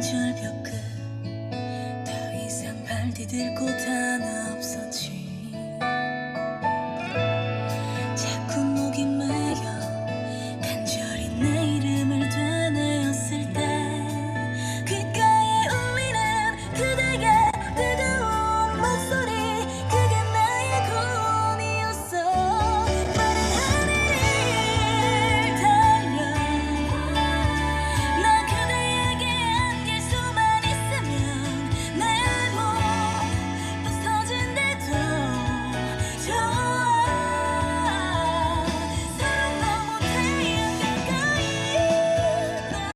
절벽 끝더 이상 발디딜 곳 하나 없었지.